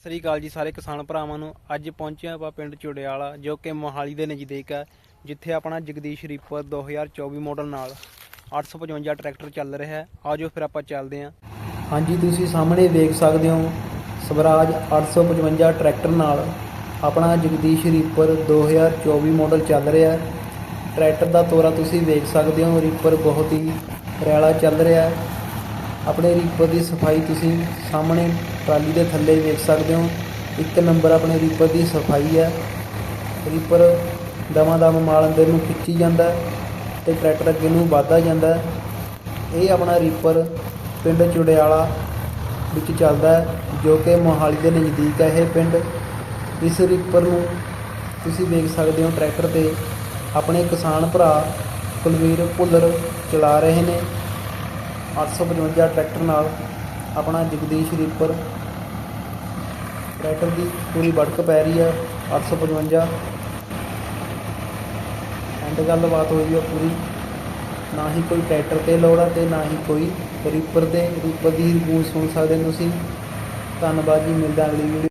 ਸਤਿ ਸ੍ਰੀ ਅਕਾਲ ਜੀ ਸਾਰੇ ਕਿਸਾਨ ਭਰਾਵਾਂ ਨੂੰ। ਅੱਜ ਪਹੁੰਚਿਆ ਆਪਾਂ ਪਿੰਡ ਚੁੜਿਆਲਾ, ਜੋ ਕਿ ਮੋਹਾਲੀ ਦੇ ਨਜ਼ਦੀਕ ਹੈ, ਜਿੱਥੇ ਆਪਣਾ ਜਗਦੀਸ਼ ਰੀਪਰ 2024 ਮਾਡਲ ਨਾਲ 855 ਟਰੈਕਟਰ ਚੱਲ ਰਿਹਾ ਹੈ। ਆਜੋ ਫਿਰ ਆਪਾਂ ਚੱਲਦੇ ਹਾਂ। ਹਾਂਜੀ, ਤੁਸੀਂ ਸਾਹਮਣੇ ਵੇਖ ਸਕਦੇ ਹੋ, ਸਵਰਾਜ 855 ਟਰੈਕਟਰ ਨਾਲ ਆਪਣਾ ਜਗਦੀਸ਼ ਰੀਪਰ 2024 ਮਾਡਲ ਚੱਲ ਰਿਹਾ ਹੈ। ਟਰੈਕਟਰ ਦਾ ਤੋਰਾ ਤੁਸੀਂ ਵੇਖ ਸਕਦੇ ਹੋ, ਰੀਪਰ ਬਹੁਤ ਹੀ ਰੈਲਾ ਚੱਲ ਰਿਹਾ ਹੈ। ਆਪਣੇ ਰੀਪਰ ਦੀ ਸਫ਼ਾਈ ਤੁਸੀਂ ਸਾਹਮਣੇ ਟਰਾਲੀ ਦੇ ਥੱਲੇ ਵੇਖ ਸਕਦੇ ਹੋ। ਇੱਕ ਨੰਬਰ ਆਪਣੇ ਰੀਪਰ ਦੀ ਸਫ਼ਾਈ ਹੈ। ਰੀਪਰ ਦਮਾ ਦਮ ਮਾਲ ਅੰਦਰ ਨੂੰ ਖਿੱਚੀ ਜਾਂਦਾ ਹੈ ਤੇ ਟਰੈਕਟਰ ਅੱਗੇ ਨੂੰ ਵਧਦਾ ਜਾਂਦਾ ਇਹ ਆਪਣਾ ਰੀਪਰ ਪਿੰਡ ਚੁੜਿਆਲਾ ਵਿੱਚ ਚੱਲਦਾ ਹੈ, ਜੋ ਕਿ ਮੋਹਾਲੀ ਦੇ ਨਜ਼ਦੀਕ ਹੈ ਇਹ ਪਿੰਡ। ਇਸ ਰੀਪਰ ਨੂੰ ਤੁਸੀਂ ਵੇਖ ਸਕਦੇ ਹੋ ਟਰੈਕਟਰ ਤੇ ਆਪਣੇ ਕਿਸਾਨ ਭਰਾ ਕੁਲਵੀਰ ਭੁੱਲਰ ਚਲਾ ਰਹੇ ਨੇ। 855 ਟਰੈਕਟਰ ਨਾਲ ਆਪਣਾ ਜਗਦੀਸ਼ ਰੀਪਰ ਟਰੈਕਟਰ ਦੀ ਪੂਰੀ ਵੜਕ ਪੈ ਰਹੀ ਹੈ 855 ਐਂਡ ਗੱਲਬਾਤ ਹੋਈ ਹੈ ਪੂਰੀ। ਨਾ ਹੀ ਕੋਈ ਟਰੈਕਟਰ ਤੇ ਲੋੜ ਹੈ ਤੇ ਨਾ ਹੀ ਕੋਈ ਰੀਪਰ ਦੇ ਰੀਪਰ ਦੀ ਗੂੰਜ ਸੁਣ ਸਕਦੇ ਤੁਸੀਂ। ਧੰਨਵਾਦ ਜੀ, ਮਿਲਦਾ ਅਗਲੀ ਵੀਡੀਓ